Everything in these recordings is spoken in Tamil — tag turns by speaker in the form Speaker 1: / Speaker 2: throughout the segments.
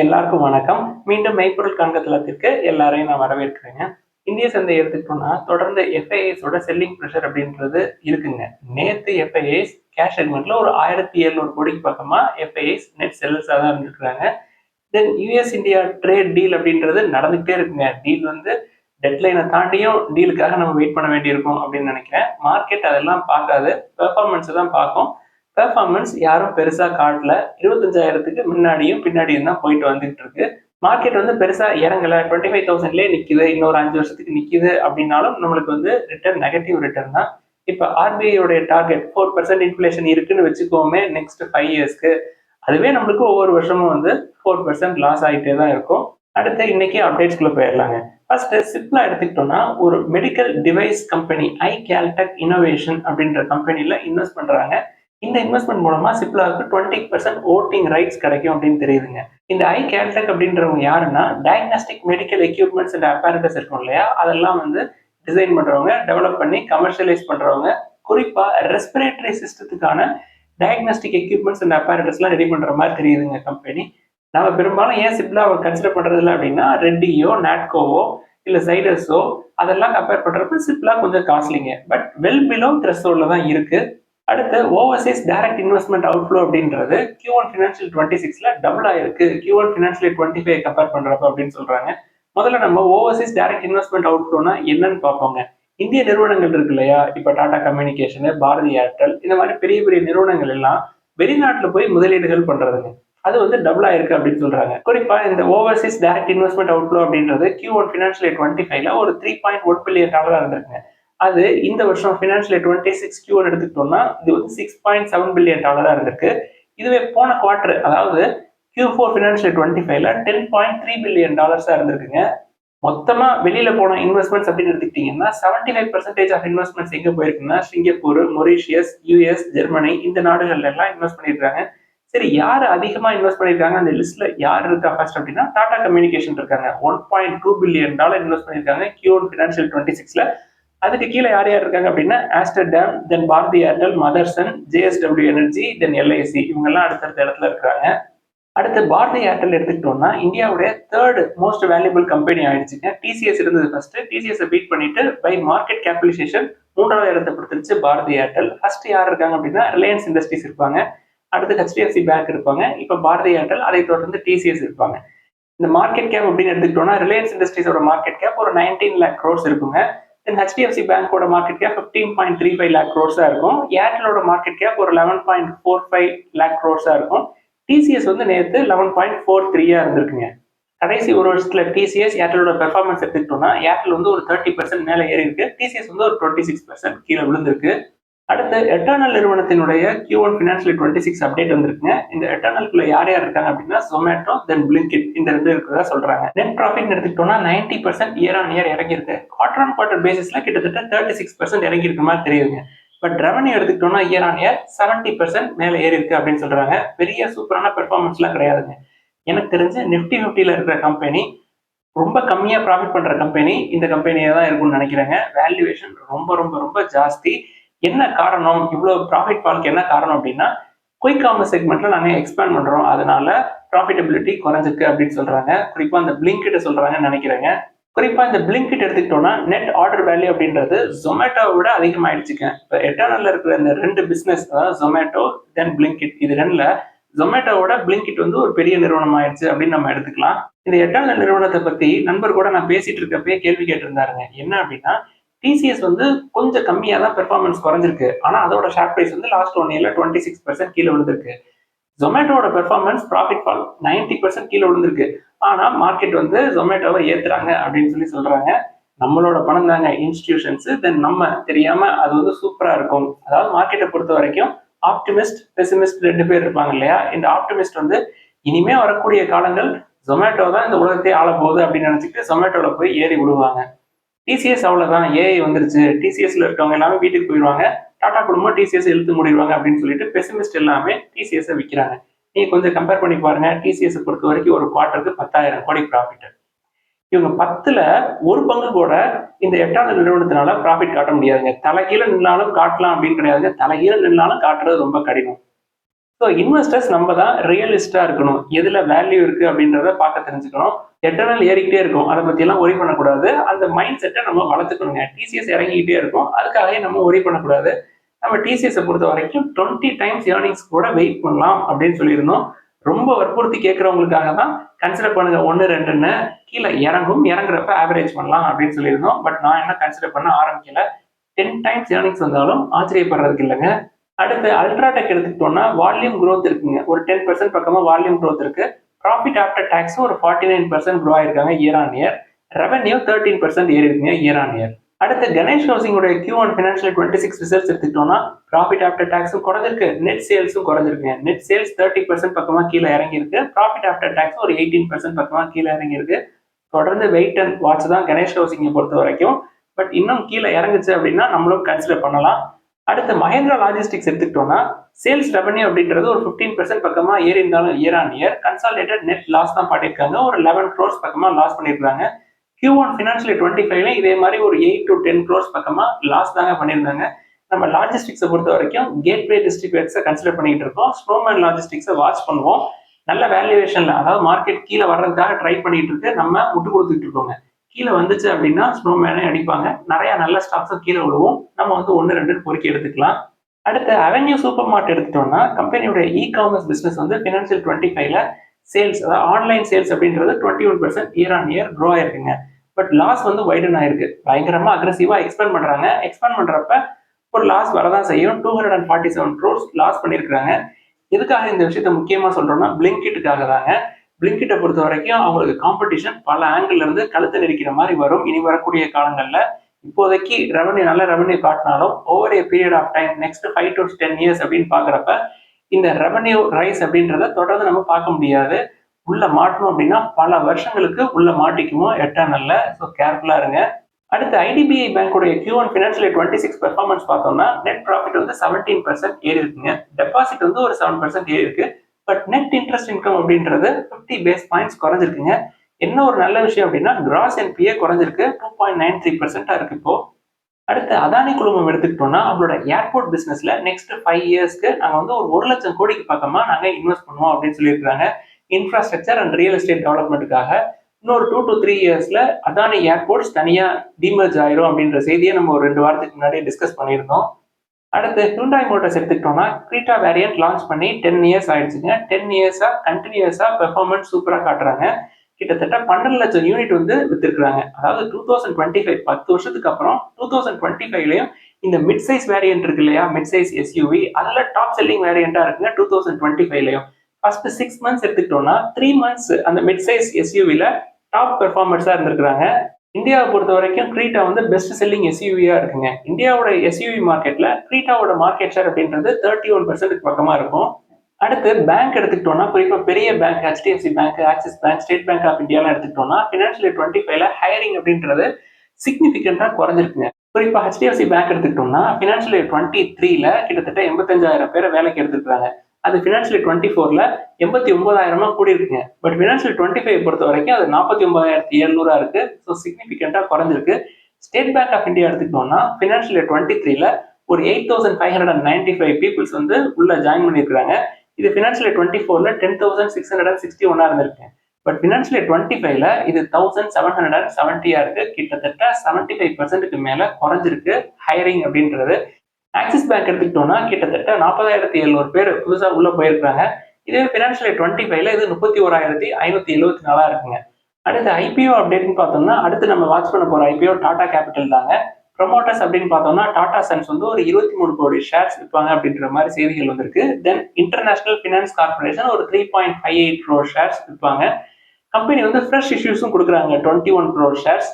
Speaker 1: எல்லாருக்கும் வணக்கம். மீண்டும் மெய்ப்பொருள் கண்கத்தலத்திற்கு எல்லாரையும் நான் வரவேற்கிறேங்க. இந்திய சந்தை எடுத்துக்கிட்டோம்னா தொடர்ந்து எஃப்ஐஎஸோட செல்லிங் ப்ரெஷர் அப்படின்றது இருக்குங்க. நேத்து எஃப்ஐஎஸ் கேஷ் செக்மெண்ட்ல ஒரு ஆயிரத்தி எழுநூறு கோடிக்கு பக்கமா எஃப்ஐஎஸ் நெட் செல்லர்ஸாக தான் இருந்துருக்காங்க then US India trade deal அப்படின்றது நடந்துகிட்டே இருக்குங்க. டீல் வந்து டெட்லைனை தாண்டியும் டீலுக்காக நம்ம வெயிட் பண்ண வேண்டியிருக்கும் அப்படின்னு நினைக்கிறேன். மார்க்கெட் அதெல்லாம் பார்க்காது. பெர்ஃபார்மன்ஸை தான் பார்க்கும். பெர்ஃபார்மன்ஸ் யாரும் பெருசாக காட்டல. இருபத்தஞ்சாயிரத்துக்கு முன்னாடியும் பின்னாடியும் தான் போயிட்டு வந்துட்டு இருக்கு. மார்க்கெட் வந்து பெருசாக இறங்கல. டுவெண்ட்டி ஃபைவ் தௌசண்ட்லேயே நிற்கிது இன்னொரு அஞ்சு வருஷத்துக்கு நிற்கிது அப்படின்னாலும் நம்மளுக்கு வந்து ரிட்டர்ன் நெகட்டிவ் ரிட்டர்ன் தான். இப்போ ஆர்பிஐயோடைய டார்கெட் ஃபோர் பர்சன்ட் இன்ஃபிளேஷன் இருக்குன்னு வச்சுக்கோமே நெக்ஸ்ட் ஃபைவ் இயர்ஸ்க்கு அதுவே நம்மளுக்கு ஒவ்வொரு வருஷமும் வந்து ஃபோர் பர்சன்ட் லாஸ் ஆகிட்டே தான் இருக்கும். அடுத்து இன்னைக்கு அப்டேட்ஸ்குள்ள போயிடலாங்க. ஃபர்ஸ்ட் சிப்லா எடுத்துக்கிட்டோம்னா ஒரு medical device company I Caltech innovation அப்படின்ற கம்பெனில இன்வெஸ்ட் பண்றாங்க. இந்த இன்வெஸ்ட்மெண்ட் மூலமா சிப்லாவுக்கு டுவெண்ட்டி பர்சன்ட் ஓட்டிங் ரைட்ஸ் கிடைக்கும் அப்படின்னு தெரியுதுங்க. இந்த ஐ கேல்டெக் அப்படின்றவங்க யாருன்னா diagnostic medical equipments and apparatus இருக்கும் இல்லையா? அதெல்லாம் வந்து டிசைன் பண்றவங்க டெவலப் பண்ணி கமர்ஷியலைஸ் பண்றவங்க குறிப்பா ரெஸ்பிரேட்டரி சிஸ்டத்துக்கான டயக்னாஸ்டிக் எக்யூப்மெண்ட்ஸ் அண்ட் அப்பாரட்டஸ்லாம் ரெடி பண்ற மாதிரி தெரியுதுங்க கம்பெனி நம்ம பெரும்பாலும் ஏன் சிப்லாவை கன்சிடர் பண்றது இல்லை அப்படின்னா ரெட்டியோ நாட்கோவோ இல்லை சைடர்ஸோ அதெல்லாம் கம்பேர் பண்றப்ப சிப்லா கொஞ்சம் காஸ்ட்லிங்க பட் வெல் பிலோ த்ரெஸ்ஹோல்ல தான் இருக்கு. அடுத்து ஓவர்சீஸ் டைரக்ட் இன்வெஸ்ட்மெண்ட் அவுட்ஃப்ளோ அப்படின்றது கியூ ஒன் ஃபினான்ஷியல் டுவெண்ட்டி சிக்ஸ்ல டபுள் ஆயிருக்கு. Q one financial twenty five compare பண்றப்ப அப்படின்னு சொல்றாங்க. முதல்ல நம்ம ஓவர்சீஸ் டைரக்ட் இன்வெஸ்ட்மெண்ட் அவுட்ஃப்ளோனா என்னன்னு பார்ப்போங்க. இந்திய நிறுவனங்கள் இருக்கு இல்லையா? இப்போ டாடா கம்யூனிகேஷனு பாரதி ஏர்டெல் இந்த மாதிரி பெரிய பெரிய நிறுவனங்கள் எல்லாம் வெளிநாட்டில் போய் முதலீடுகள் பண்றதுங்க. அது வந்து டபுள் ஆயிருக்கு அப்படின்னு சொல்றாங்க. குறிப்பா இந்த ஓவர்சீஸ் டைரக்ட் இன்வெஸ்ட்மெண்ட் அவுட்ஃப்ளோ அப்படின்றது கியூ ஒன் ஃபினான்ஷியல் டுவெண்ட்டி ஃபைவ்ல ஒரு த்ரீ பாயிண்ட் ஒன் பில்லியன் டாலராக இருந்திருக்குங்க. அது இந்த வருஷம் ஃபினான்ஷியல் டுவெண்ட்டி சிக்ஸ் கியூ எடுத்துக்கிட்டோம்னா இது வந்து சிக்ஸ் பாயிண்ட் செவன் பில்லியன் டாலராக இருந்திருக்கு. இதுவே போன குவார்டர் அதாவது கியூ ஃபோர் ஃபினான்ஷியல் டுவெண்ட்டி ஃபைவ்ல டென் பாயிண்ட் த்ரீ பில்லியன் டாலர்ஸாக இருந்திருக்குங்க. மொத்தமாக வெளியில் போன இன்வெஸ்ட்மெண்ட்ஸ் அப்படின்னு எடுத்துக்கிட்டிங்கன்னா seventy five percentage of investments எங்கே போயிருக்குன்னா சிங்கப்பூர் மொரீஷியஸ் யூஎஸ் ஜெர்மனி இந்த நாடுகள்ல எல்லாம் இன்வெஸ்ட் பண்ணியிருக்காங்க. சரி யார் அதிகமாக இன்வெஸ்ட் பண்ணியிருக்காங்க? அந்த லிஸ்ட்ல யார் இருக்கா ஃபர்ஸ்ட் அப்படின்னா டாடா கம்யூனிகேஷன் இருக்காங்க. One point two billion dollar invest பண்ணியிருக்காங்க கியூன் ஃபினான்ஷியல் டுவெண்ட்டி சிக்ஸில் அதுக்கு கீழே யார் யார் இருக்காங்க அப்படின்னா Aster DM then Bharti Airtel Motherson JSW energy then LIC இவங்கெல்லாம் அடுத்தடுத்த இடத்துல இருக்கிறாங்க அடுத்து பாரதி ஏர்டெல் எடுத்துக்கிட்டோம்னா இந்தியாவுடைய தேர்ட் மோஸ்ட் வேல்யூபிள் கம்பெனி ஆயிடுச்சுங்க. டிசிஎஸ் இருந்தது ஃபர்ஸ்ட் டிசிஎஸ் பீட் பண்ணிட்டு பை மார்க்கெட் கேபிடலைசேஷன் மூன்றாவது இடத்தை கொடுத்துருச்சு பாரதி ஏர்டெல். ஃபர்ஸ்ட் யார் இருக்காங்க அப்படின்னா ரிலையன்ஸ் இண்டஸ்ட்ரீஸ் இருப்பாங்க. அடுத்து ஹெச்டிஎஃப்சி பேங்க் இருப்பாங்க. இப்போ பாரதி ஏர்டெல் அதை தொடர்ந்து டிசிஎஸ் இருப்பாங்க. இந்த மார்க்கெட் கேப் அப்படின்னு எடுத்துக்கிட்டோம்னா ரிலையன்ஸ் இண்டஸ்ட்ரீஸோட மார்க்கெட் கேப் ஒரு நைன்டீன் லேக் க்ரோர்ஸ் இருக்குங்க. தென் ஹெச்டிஎஃப்சி பேங்கோட market cap fifteen point three five lakh க்ரோர்ஸாக இருக்கும். ஏர்டெலோட மார்க்கெட் கேப் ஒரு eleven point four five lakh க்ரோர்ஸாக இருக்கும். டிசிஎஸ் வந்து நேற்று லெவன் பாயிண்ட் ஃபோர் த்ரீயாக இருந்திருக்குங்க. கடைசி ஒரு வருஷத்துல டிசிஎஸ் ஏர்டெலோட பெர்ஃபார்மன்ஸ் எடுத்துக்கிட்டோம்னா ஏர்டெல் வந்து ஒரு தேர்ட்டி பர்சன்ட் மேலே ஏறி இருக்கு டிசிஎஸ் வந்து ஒரு டுவெண்ட்டி சிக்ஸ் பர்சன்ட் கீழே விழுந்திருக்கு. அடுத்து எட்டர்னல் நிறுவனத்தினுடைய Q one financial twenty six update வந்திருக்குங்க. இந்த எட்டர்னல்குள்ள யார் யார் இருக்காங்க அப்படின்னா சொமேட்டோ தென் பிளிங்கிட் இந்த ரெண்டு இருக்கிறதா சொல்றாங்க. நெட் ப்ராஃபிட் எடுத்துக்கிட்டோம்னா ninety percent year on year இறங்கியிருக்கு. குவார்டர் ஆன் குவார்டர் பேசிஸ்ல கிட்டத்தட்ட தேர்ட்டி சிக்ஸ் பர்சன்ட் இறங்கி இருக்க மாதிரி தெரியுதுங்க. பட் ரெவன்யூ எடுத்துக்கிட்டோம்னா year on year seventy percent மேலே ஏறி இருக்கு அப்படின்னு சொல்றாங்க. பெரிய சூப்பரான பெர்ஃபார்மன்ஸ்லாம் கிடையாதுங்க. எனக்கு தெரிஞ்சு நிஃப்டி ஃபிஃப்டியில் இருக்கிற கம்பெனி ரொம்ப கம்மியாக ப்ராஃபிட் பண்ணுற கம்பெனி இந்த கம்பெனியாக தான் இருக்கும்னு நினைக்கிறேங்க. வேல்யூவேஷன் ரொம்ப ரொம்ப ரொம்ப ஜாஸ்தி. என்ன காரணம்? இவ்வளோ ப்ராஃபிட் ஃபால்க்கு என்ன காரணம் அப்படின்னா குயிக் காமர்ஸ் செக்மெண்ட்ல நாங்கள் எக்ஸ்பேண்ட் பண்ணுறோம் அதனால ப்ராஃபிட்டபிலிட்டி குறைஞ்சிருக்கு அப்படின்னு சொல்றாங்க. குறிப்பாக அந்த பிளிங்கிட்ட சொல்றாங்கன்னு நினைக்கிறேங்க. குறிப்பாக இந்த பிளிங்கிட் எடுத்துக்கிட்டோம்னா நெட் ஆர்டர் வேல்யூ அப்படின்றது ஜொமேட்டோவை விட அதிகமாயிடுச்சுங்க. இப்போ எட்டர்னல்ல இருக்கிற இந்த ரெண்டு பிசினஸ் அதாவது ஜொமேட்டோ தென் பிளிங்கிட் இது ரெண்டுல ஜொமேட்டோவோட பிளிங்கிட் வந்து ஒரு பெரிய நிறுவனம் ஆயிடுச்சு அப்படின்னு நம்ம எடுத்துக்கலாம். இந்த எட்டர்னல் நிறுவனத்தை பத்தி நண்பர் கூட நான் பேசிட்டு இருக்கப்பே கேள்வி கேட்டிருந்தாருங்க. என்ன அப்படின்னா டிசிஎஸ் வந்து கொஞ்சம் கம்மியாக தான் பெர்ஃபார்மன்ஸ் குறைஞ்சிருக்கு. ஆனால் அதோட ஷேர் ப்ரைஸ் வந்து லாஸ்ட் ஒன் இயரில் டுவெண்ட்டி சிக்ஸ் பர்சன்ட் கீழே விழுந்திருக்கு. ஜொமேட்டோட performance profit fall ninety percent கீழே விழுந்திருக்கு. ஆனால் மார்க்கெட் வந்து ஜொமேட்டோவை ஏற்றுறாங்க அப்படின்னு சொல்லி சொல்கிறாங்க நம்மளோட பணம் தாங்க இன்ஸ்டிடியூஷன்ஸ் தென் நம்ம தெரியாம அது வந்து சூப்பரா இருக்கும். அதாவது மார்க்கெட்டை பொறுத்த வரைக்கும் ஆப்டிமிஸ்ட் பெசிமிஸ்ட் ரெண்டு பேர் இருப்பாங்க இல்லையா? இந்த ஆப்டிமிஸ்ட் வந்து இனிமே வரக்கூடிய காலங்கள் ஜொமேட்டோ தான் இந்த உலகத்தையே ஆள போகுது அப்படின்னு நினைச்சிட்டு ஜொமேட்டோல போய் ஏறி விடுவாங்க டிசிஎஸ் அவ்வளோதான் ஏஐ வந்துருச்சு. டிசிஎஸ்ல இருக்கவங்க எல்லாமே வீட்டுக்கு போயிடுவாங்க. டாடா குடும்பம் டிசிஎஸ் இழுத்து முடிடுவாங்க அப்படின்னு சொல்லிட்டு பெசிமிஸ்ட் எல்லாமே டிசிஎஸ் விற்கிறாங்க நீங்கள் கொஞ்சம் கம்பேர் பண்ணி பாருங்க. டிசிஎஸ் பொறுத்த வரைக்கும் ஒரு குவார்ட்டருக்கு பத்தாயிரம் கோடி ப்ராஃபிட் இவங்க பத்துல ஒரு பங்கு கூட இந்த எட்டாவது நிறுவனத்தினால ப்ராஃபிட் காட்ட முடியாதுங்க. தலைகீழ நின்னாலும் காட்டலாம் அப்படின்னு கிடையாதுங்க. தலைகீழ நின்னாலும் காட்டுறது ரொம்ப கடினம். ஸோ இன்வெஸ்டர்ஸ் நம்ம தான் ரியலிஸ்டா இருக்கணும். எதுல வேல்யூ இருக்கு அப்படின்றத பார்க்க தெரிஞ்சுக்கணும். எட்டர்னல் ஏறிக்கிட்டே இருக்கும். அதை பத்தி எல்லாம் ஒரி பண்ணக்கூடாது. அந்த மைண்ட் செட்டை நம்ம வளர்த்துக்கணுங்க. டிசிஎஸ் இறங்கிக்கிட்டே இருக்கும். அதுக்காகவே நம்ம ஒரி பண்ணக்கூடாது. நம்ம டிசிஎஸ் பொறுத்த வரைக்கும் டுவெண்ட்டி டைம்ஸ் ஏர்னிங்ஸ் கூட வெயிட் பண்ணலாம் அப்படின்னு சொல்லியிருந்தோம். ரொம்ப வற்புறுத்தி கேட்கறவங்களுக்காக தான் கன்சிடர் பண்ணுங்க. ஒன்று ரெண்டுன்னு. கீழே இறங்கும். இறங்குறப்ப ஆவரேஜ் பண்ணலாம் அப்படின்னு சொல்லியிருந்தோம். பட் நான் என்ன கன்சிடர் பண்ண ஆரம்பிக்கல. டென் டைம்ஸ் ஏர்னிங்ஸ் வந்தாலும் ஆச்சரியப்படுறதுக்கு இல்லைங்க. அடுத்து அல்ட்ராடெக் எடுத்துக்கிட்டோம்னா வால்யூம் க்ரோத் இருக்குங்க. ஒரு டென் பர்சன்ட் பக்கமா வால்யூம் க்ரோத் இருக்கு. ப்ராஃபிட் ஆஃப்டர் டேக்ஸும் ஒரு ஃபார்ட்டி நைன் பர்சன்ட் க்ரோ ஆயிருக்காங்க year on year revenue thirteen percent ஏறி இருக்குங்க இயர் ஆன் இயர் அடுத்து Ganesh ஹவுசிங்கோட Q one financial twenty six results எடுத்துக்கிட்டோம்னா ப்ராஃபிட் ஆஃப்டர் டேக்ஸும் குறைஞ்சிருக்கு. நெட் சேல்ஸும் குறைஞ்சிருக்கு நெட் சேல்ஸ் தேர்ட்டி பர்சன்ட் பக்கமா கீழே இறங்கியிருக்கு. ப்ராஃபிட் ஆஃப்டர் டேக்ஸ் ஒரு எயிட்டீன் பர்சன்ட் பக்கமா கீழே இறங்கியிருக்கு. தொடர்ந்து வெயிட் அண்ட் வாட்ச் தான் கணேஷ் ஹவுசிங்கை பொறுத்த வரைக்கும் பட் இன்னும் கீழே இறங்குச்சு அப்படின்னா நம்மளும் கன்சிடர் பண்ணலாம். அடுத்து மஹேந்திரா லாஜிஸ்டிக்ஸ் எடுத்துக்கிட்டோம்னா சேல்ஸ் ரெவன்யூ அப்படின்றது ஒரு ஃபிஃப்டீன் பர்சன்ட் பக்கமா ஏறி இருந்தாலும் year on year consolidated net loss தான் பாட்டிருக்காங்க ஒரு லெவன் க்ரோர்ஸ் பக்கமா லாஸ் பண்ணியிருக்காங்க. கியூ ஒன் ஃபினான்ஷியல் டுவெண்ட்டி ஃபைவ்ல இதே மாதிரி ஒரு எயிட் டு டென் க்ரோர்ஸ் பக்கமா லாஸ் தாங்க பண்ணியிருந்தாங்க. நம்ம லாஜிஸ்டிக்ஸை பொறுத்த வரைக்கும் கேட்வே டிஸ்ட்ரிபியூட்ஸை கன்சிடர் பண்ணிட்டு இருக்கோம். ஸ்னோமேன் லாஜிஸ்டிக்ஸை வாட்ச் பண்ணுவோம். நல்ல வேல்யூவேஷன்ல அதாவது மார்க்கெட் கீழே வர்றதுக்காக ட்ரை பண்ணிட்டு இருக்கு. நம்ம முட்டு கொடுத்துட்டு இருக்கோங்க. கீழே வந்துச்சு அப்படின்னா ஸ்னோமேனே அடிப்பாங்க. நிறைய நல்ல ஸ்டாக்ஸும் கீழே விழுவும். நம்ம வந்து ஒன்று ரெண்டு பொறுக்கி எடுத்துக்கலாம். அடுத்து அவென்யூ சூப்பர் மார்ட் எடுத்துட்டோம்னா கம்பெனியோட இ காமர்ஸ் பிஸ்னஸ் வந்து ஃபினான்ஷியல் டுவெண்ட்டி ஃபைவ்ல சேல்ஸ் அதாவது ஆன்லைன் சேல்ஸ் அப்படின்றது twenty one percent year on year grow ஆயிருக்குங்க. But loss வந்து வைடன் ஆயிருக்கு. பயங்கரமா அக்ரஸிவா எக்ஸ்பேண்ட் பண்றாங்க. எக்ஸ்பேண்ட் பண்றப்ப ஒரு லாஸ் வரதான் செய்யும். Two hundred and forty seven crores loss பண்ணியிருக்காங்க எதுக்காக இந்த விஷயத்த முக்கியமா சொல்றோம்னா பிளிங்கிட்டுக்காக தாங்க. பிளிங்கிட்ட பொறுத்த வரைக்கும் அவங்களுக்கு காம்படிஷன் பல ஆங்கிள் இருந்து கழுத்து நெரிக்கிற மாதிரி வரும். இனி வரக்கூடிய காலங்களில் இப்போதைக்கு ரெவன்யூ நல்ல ரெவன்யூ காட்டினாலும் over a period of time next five to ten years அப்படின்னு பாக்குறப்ப இந்த ரெவன்யூ ரைஸ் அப்படின்றத தொடர்ந்து நம்ம பார்க்க முடியாது. உள்ள மாட்டணும் அப்படின்னா பல வருஷங்களுக்கு உள்ள மாட்டிக்குமோ எட்டர்னல்ல ஸோ கேர்ஃபுல்லா இருங்க. அடுத்து IDBI பேங்கோடைய Q one financial twenty six performance பார்த்தோம்னா நெட் ப்ராஃபிட் வந்து செவன்டீன் பர்சன்ட் ஏறி இருக்குங்க. டெபாசிட் வந்து ஒரு செவன் பர்சன்ட் ஏறி இருக்கு. பட் நெட் இன்ட்ரெஸ்ட் இன்கம் அப்படின்றது ஃபிஃப்டி பேஸ் பாயிண்ட்ஸ் குறைஞ்சிருக்குங்க. என்ன ஒரு நல்ல விஷயம் அப்படின்னா கிராஸ் என்பிஏ குறைஞ்சிருக்கு. டூ பாயிண்ட் நைன் த்ரீ பர்சென்ட்டாக இருக்கு இப்போ. அடுத்து அதானி குழுமம் எடுத்துக்கிட்டோம்னா அவங்களோட ஏர்போர்ட் பிஸ்னஸில் நெக்ஸ்ட் ஃபைவ் இயர்ஸ்க்கு நாங்கள் வந்து ஒரு ஒரு லட்சம் கோடிக்கு பக்கமா நாங்கள் இன்வெஸ்ட் பண்ணுவோம் அப்படின்னு சொல்லியிருக்காங்க இன்ஃப்ராஸ்ட்ரக்சர் அண்ட் ரியல் எஸ்டேட் டெவலப்மெண்ட்டுக்காக இன்னொரு டூ டு த்ரீ இயர்ஸ்ல அதானி ஏர்போர்ட்ஸ் தனியாக டீமர்ஜ் ஆயிரும் அப்படின்ற செய்தியை நம்ம ஒரு ரெண்டு வாரத்துக்கு முன்னாடி டிஸ்கஸ் பண்ணியிருந்தோம். அடுத்து ஹியூண்டாய் மோட்டர்ஸ் எடுத்துக்கிட்டோம்னா கிரீட்டா வேரியன்ட் லான்ச் பண்ணி டென் இயர்ஸ் ஆயிடுச்சுங்க. டென் இயர்ஸாக கண்டினியூஸாக பெர்ஃபார்மன்ஸ் சூப்பராக காட்டுறாங்க. கிட்டத்தட்ட பன்னெண்டு லட்சம் யூனிட் வந்து வித்துருக்குறாங்க. அதாவது டூ தௌசண்ட் டுவெண்ட்டி ஃபைவ் பத்து வருஷத்துக்கு அப்புறம் டூ தௌசண்ட் டுவெண்ட்டி ஃபைவ்லையும் இந்த மிட் சைஸ் வேரியன்ட் இருக்கு இல்லையா? மிட் சைஸ் எஸ்யூவி அதில் டாப் செல்லிங் வேரியண்டா இருக்குங்க டூ தௌசண்ட் டுவெண்ட்டி ஃபைவ்லையும் ஃபர்ஸ்ட் சிக்ஸ் மந்த்ஸ் எடுத்துக்கிட்டோம்னா த்ரீ மந்த்ஸ் அந்த மிட் சைஸ் எஸ்யூவில டாப் பெர்ஃபார்மன்ஸாக இருந்திருக்கிறாங்க. இந்தியாவை பொறுத்த வரைக்கும் கிரீட்டா வந்து பெஸ்ட் செல்லிங் எஸ்யூவியா இருக்குங்க. இந்தியாவோட எஸ்யூவி மார்க்கெட்ல கிரீட்டாவோட மார்க்கெட் ஷேர் அப்படின்றது தேர்ட்டி ஒன் பர்சன்ட் பக்கமா இருக்கும். அடுத்து பேங்க் எடுத்துக்கிட்டோம்னா குறிப்பா பெரிய bank HDFC bank Axis bank state bank of இந்தியாலாம் எடுத்துக்கிட்டோம்னா ஃபினான்ஷியல் டுவெண்ட்டி ஃபைவ்ல ஹையரிங் அப்படின்றது சிக்னிஃபிகண்டா குறைஞ்சிருக்குங்க. குறிப்பா ஹெச்டிஎஃப்சி பேங்க் எடுத்துக்கிட்டோம்னா ஃபினான்ஷியல் டுவெண்ட்டி த்ரீல கிட்டத்தட்ட எண்பத்தஞ்சாயிரம் பேரை வேலைக்கு எடுத்துக்கிறாங்க அது ஃபினான்ஷியல் டுவெண்ட்டி ஃபோர்ல எண்பத்தி ஒன்பதாயிரமா கூடி இருக்குங்க பட் ஃபினான்ஷியல் டுவெண்ட்டி ஃபைவ் பொறுத்த வரைக்கும் அது நாற்பத்தி ஒன்பதாயிரத்தி எழுநூறா இருக்கு. ஸோ சிக்னிஃபிகண்டா குறைஞ்சிருக்கு. ஸ்டேட் பேங்க் ஆஃப் இந்தியா எடுத்துக்கிட்டோம்னா ஃபினான்ஷியல் டுவெண்ட்டி த்ரீல ஒரு eight thousand five hundred and ninety five peoples வந்து உள்ள ஜாயின் பண்ணியிருக்காங்க இது ஃபினான்ஷியல் டுவெண்ட்டி ஃபோர்ல ten thousand six hundred and sixty ஒன்னா இருந்திருக்கு. பட் ஃபினான்ஷியல் டுவெண்ட்டி ஃபைவ்ல இது தௌசண்ட் செவன் ஹண்ட்ரட் அண்ட் செவன்ட்டியா இருக்கு. கிட்டத்தட்ட செவன்ட்டி ஃபைவ் பர்சன்ட்டுக்கு மேல குறைஞ்சிருக்கு ஹையரிங் அப்படின்றது. ஆக்சிஸ் பேங்க் எடுத்துக்கிட்டோம்னா கிட்டத்தட்ட நாற்பதாயிரத்தி எழுநூறு பேர் புதுசாக உள்ளே போயிருக்காங்க இதே ஃபினான்ஷியல் டுவெண்ட்டி ஃபைவ்ல இது முப்பத்தி ஓராயிரத்தி ஐநூத்தி எழுபத்தி நாலா இருக்குங்க. அடுத்து ஐபிஓ அப்டேட்னு பார்த்தோம்னா அடுத்து நம்ம வாட்ச் பண்ண போற ஐபிஓ டாடா கேபிட்டல் தாங்க. ப்ரொமோட்டர்ஸ் அப்படின்னு பார்த்தோம்னா டாடா சன்ஸ் வந்து ஒரு இருபத்தி மூணு கோடி ஷேர்ஸ் விற்பாங்க அப்படின்ற மாதிரி செய்திகள் வந்திருக்கு. தென் இன்டர்நேஷனல் ஃபினான்ஸ் கார்பரேஷன் ஒரு three point five eight crore shares விற்பாங்க கம்பெனி வந்து ஃப்ரெஷ் இஷ்யூஸும் கொடுக்குறாங்க twenty one crore shares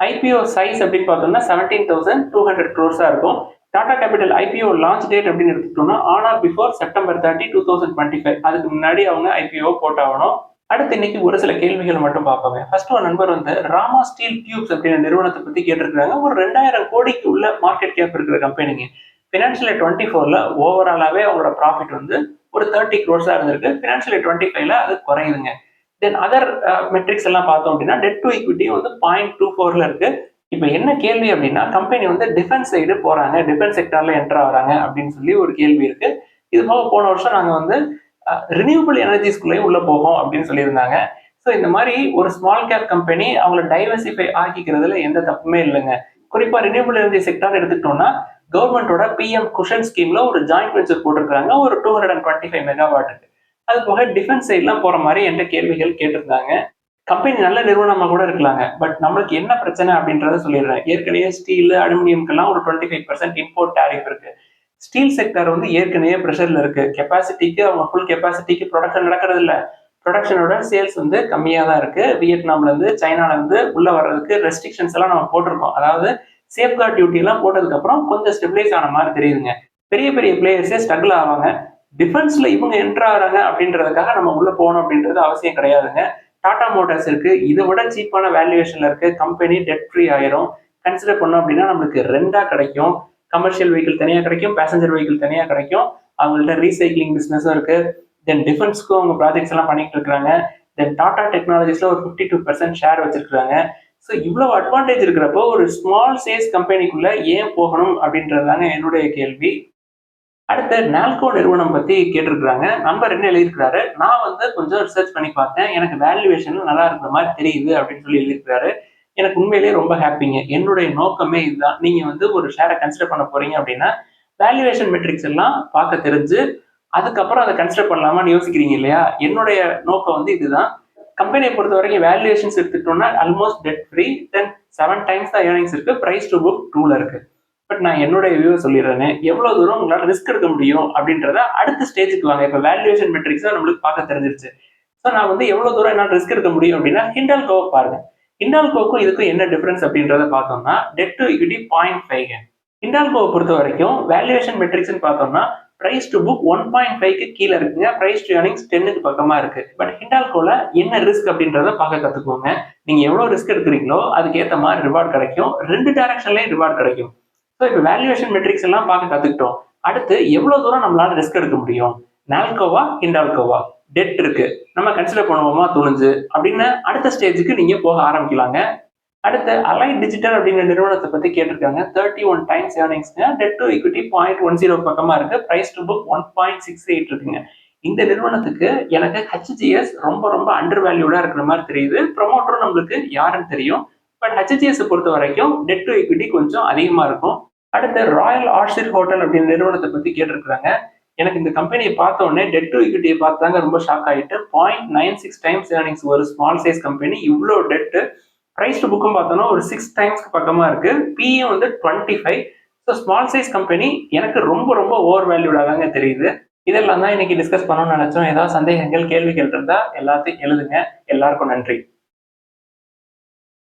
Speaker 1: IPO size அப்படின்னு பார்த்தோம்னா செவன்டீன் தௌசண்ட் டூ ஹண்ட்ரட் க்ரோர்ஸாக இருக்கும். Tata capital IPO launch date அப்படின்னு எடுத்துக்கிட்டோம்னா on or before September thirty two thousand twenty five அதுக்கு முன்னாடி அவங்க ஐபிஓ போட்டாகணும். அடுத்து இன்னைக்கு ஒரு சில கேள்விகள் மட்டும் பார்ப்பாங்க. ஃபர்ஸ்ட் ஒரு நண்பர் வந்து ராமா ஸ்டீல் டியூப்ஸ் அப்படின்ற நிறுவனத்தை பத்தி கேட்டிருக்காங்க ஒரு ரெண்டாயிரம் கோடிக்கு உள்ள மார்க்கெட் கேப் இருக்கிற கம்பெனிங்க ஃபினான்ஷியல் டுவெண்ட்டி ஃபோர்ல ஓவராலாவே அவங்களோட ப்ராஃபிட் வந்து ஒரு தேர்ட்டி க்ரோர்ஸா இருந்திருக்கு. ஃபினான்ஷியல் டுவெண்ட்டி ஃபைவ்ல அது குறையுதுங்க. தென் அதர் மெட்ரிக்ஸ் எல்லாம் பார்த்தோம் அப்படின்னா டெட் டு ஈக்விட்டி வந்து பாயிண்ட் டூ ஃபோர்ல இருக்கு. இப்போ என்ன கேள்வி அப்படின்னா கம்பெனி வந்து டிஃபென்ஸ் சைடு போறாங்க டிஃபென்ஸ் செக்டர்ல என்டர் ஆகிறாங்க அப்படின்னு சொல்லி ஒரு கேள்வி இருக்கு. இது போக போன வருஷம் நாங்கள் வந்து ரினியூபிள் எனர்ஜிஸ்குள்ளேயும் உள்ள போகும் அப்படின்னு சொல்லியிருந்தாங்க. ஸோ இந்த மாதிரி ஒரு ஸ்மால் கேப் கம்பெனி அவங்கள டைவர்சிஃபை ஆக்கிக்கிறதுல எந்த தப்புமே இல்லைங்க. குறிப்பாக ரினியூபிள் எனர்ஜி செக்டார் எடுத்துக்கிட்டோம்னா கவர்மெண்டோட பிஎம் குஷன் ஸ்கீம்ல ஒரு ஜாயிண்ட் வெஞ்சர் போட்டிருக்காங்க ஒரு two hundred and twenty five மெகாவாட்டுக்கு அது போக டிஃபென்ஸ் சைட்லாம் போற மாதிரி என்ற கேள்விகள் கேட்டிருந்தாங்க. கம்பெனி நல்ல நிறுவனமாக கூட இருக்கலாங்க. பட் நம்மளுக்கு என்ன பிரச்சனை அப்படின்றத சொல்லிடுறேன். ஏற்கனவே ஸ்டீல் அலுமினியம்க்கெல்லாம் ஒரு twenty five percent import tariff இருக்கு. ஸ்டீல் செக்டர் வந்து ஏற்கனவே ப்ரெஷர்ல இருக்கு. கெப்பாசிட்டிக்கு அவங்க ஃபுல் கெப்பாசிட்டிக்கு ப்ரொடக்ஷன் நடக்கிறது இல்லை. ப்ரொடக்ஷனோட சேல்ஸ் வந்து கம்மியாக தான் இருக்கு. வியட்நாம்ல இருந்து சைனால இருந்து உள்ள வர்றதுக்கு ரெஸ்ட்ரிக்ஷன்ஸ் எல்லாம் நம்ம போட்டிருக்கோம். அதாவது சேஃப்கார்ட் டியூட்டி எல்லாம் போட்டதுக்கு அப்புறம் கொஞ்சம் ஸ்டெபிலைஸ் ஆன மாதிரி தெரியுதுங்க. பெரிய பெரிய பிளேயர்ஸே ஸ்ட்ரகிள் ஆவாங்க. டிஃபென்ஸ்ல இவங்க என்ட்ரு ஆகிறாங்க அப்படின்றதுக்காக நம்ம உள்ள போகணும் அப்படின்றது அவசியம் கிடையாதுங்க. டாடா மோட்டார்ஸ் இருக்கு. இதை விட சீப்பான வேல்யூவேஷன்ல இருக்கு கம்பெனி டெட் ஃப்ரீ ஆயிரும். கன்சிடர் பண்ணோம் அப்படின்னா நம்மளுக்கு ரெண்டா கிடைக்கும். கமர்ஷியல் வெஹிக்கிள் தனியா கிடைக்கும். பேசஞ்சர் வெஹிக்கிள் தனியா கிடைக்கும். அவங்கள்ட்ட ரீசைக்ளிங் பிசினஸும் இருக்கு. தென் டிஃபென்ஸ்க்கும் அவங்க ப்ராஜெக்ட்ஸ் எல்லாம் பண்ணிட்டு இருக்காங்க. தென் டாடா டெக்னாலஜிஸ்ல ஒரு ஃபிஃப்டி டூ பர்சன்ட் ஷேர் வச்சிருக்காங்க ஸோ இவ்வளவு அட்வான்டேஜ் இருக்கிறப்போ ஒரு ஸ்மால் சேஸ் கம்பெனிக்குள்ள ஏன் போகணும் அப்படின்றது தாங்க என்னுடைய கேள்வி. அடுத்து நால்கோ நிறுவனம் பத்தி கேட்டிருக்கிறாங்க. நம்பர் என்ன எழுதியிருக்கிறாரு? நான் வந்து கொஞ்சம் ரிசர்ச் பண்ணி பார்த்தேன். எனக்கு வேல்யூவேஷன் நல்லா இருக்கிற மாதிரி தெரியுது அப்படின்னு சொல்லி எழுதியிருக்கிறாரு. எனக்கு உண்மையிலேயே ரொம்ப ஹாப்பிங்க என்னுடைய நோக்கமே இதுதான். நீங்க வந்து ஒரு ஷேரை கன்சிடர் பண்ண போறீங்க அப்படின்னா வேல்யூவேஷன் மெட்ரிக்ஸ் எல்லாம் பார்க்க தெரிஞ்சு அதுக்கப்புறம் அதை கன்சிடர் பண்ணலாமான்னு யோசிக்கிறீங்க இல்லையா? என்னுடைய நோக்கம் வந்து இதுதான். கம்பெனியை பொறுத்த வரைக்கும் வேல்யூவேஷன்ஸ் எடுத்துட்டோம்னா almost debt free then seven times தான் ஏர்னிங்ஸ் இருக்கு. பிரைஸ் டு புக் டூல இருக்கு. பட் நான் என்னுடைய வியூவை சொல்லிடுறேன் எவ்வளோ தூரம் உங்களால் ரிஸ்க் எடுக்க முடியும் அப்படின்றத அடுத்த ஸ்டேஜுக்கு வாங்க. இப்போ வேல்யூவேஷன் மெட்ரிக்ஸ் தான் நம்மளுக்கு பார்க்க தெரிஞ்சிருச்சு. ஸோ நான் வந்து எவ்வளோ தூரம் என்னால் ரிஸ்க் எடுக்க முடியும் அப்படின்னா ஹிண்டால்கோவை பாருங்க. இண்டால்கோக்கும் இதுக்கும் என்ன டிஃபரன்ஸ் அப்படின்றத பார்த்தோம்னா debt to equity point five ஹிண்டால்கோவை பொறுத்த வரைக்கும் வேல்யூவேஷன் மெட்ரிக்ஸ்னு பார்த்தோம்னா price to book one point ஃபைவ்க்கு கீழே இருக்குங்க. ப்ரைஸ் டு ஏர்னிங்ஸ் டென்னுக்கு பக்கமாக இருக்கு. பட் ஹிண்டால்கோல என்ன ரிஸ்க் அப்படின்றத பார்க்க கற்றுக்கோங்க நீங்கள் எவ்வளோ ரிஸ்க் எடுக்கிறீங்களோ அதுக்கேற்ற மாதிரி ரிவார்ட் கிடைக்கும். ரெண்டு டேரக்ஷன்லேயும் ரிவார்ட் கிடைக்கும். ஸோ இப்போ வேல்யூவேஷன் மெட்ரிக்ஸ் எல்லாம் பார்க்க கற்றுக்கிட்டோம் அடுத்து எவ்வளோ தூரம் நம்மளால ரிஸ்க் எடுக்க முடியும்? நால்கோவா இண்டால்கோவா டெட் இருக்கு. நம்ம கன்சிடர் பண்ணுவோமா? துணிஞ்சு. அப்படின்னு அடுத்த ஸ்டேஜுக்கு நீங்க போக ஆரம்பிக்கலாங்க. அடுத்து அலை டிஜிட்டல் அப்படிங்கிற நிறுவனத்தை பத்தி கேட்டிருக்காங்க. Thirty one times ஏர்னிங்ஸ்ங்க debt to equity point one zero பக்கமா இருக்கு. Price to book one point six eight இருக்குங்க. இந்த நிறுவனத்துக்கு எனக்கு ஹெச்ஜிஎஸ் ரொம்ப ரொம்ப அண்டர் வேல்யூடா இருக்கிற மாதிரி தெரியுது. ப்ரொமோட்டரும் நம்மளுக்கு யாருன்னு தெரியும்? பட் ஹெச்ஜிஎஸ் பொறுத்த வரைக்கும் டெட் டு equity கொஞ்சம் அதிகமாக இருக்கும். அடுத்து ராயல் ஆர்ஷிர் ஹோட்டல் அப்படிங்கிற நிறுவனத்தை பற்றி கேட்டிருக்கிறாங்க. எனக்கு இந்த கம்பெனியை பார்த்த உடனே டெட் டு ஈக்விட்டியை பார்த்தாங்க ரொம்ப ஷாக் ஆகிட்டு point nine six times earnings ஒரு ஸ்மால் சைஸ் கம்பெனி இவ்வளோ டெட்டு ப்ரைஸ் டு புக்கும் பார்த்தோன்னா ஒரு சிக்ஸ் டைம்ஸ்க்கு பக்கமாக இருக்கு. பிஏ வந்து twenty five so small size company எனக்கு ரொம்ப ரொம்ப ஓவர் வேல்யூடாக தாங்க தெரியுது. இதெல்லாம் தான் இன்னைக்கு டிஸ்கஸ் பண்ணணும்னு நினச்சோம். ஏதாவது சந்தேகங்கள் கேள்விகள் இருந்தால் எல்லாத்தையும் எழுதுங்க. எல்லாருக்கும் நன்றி.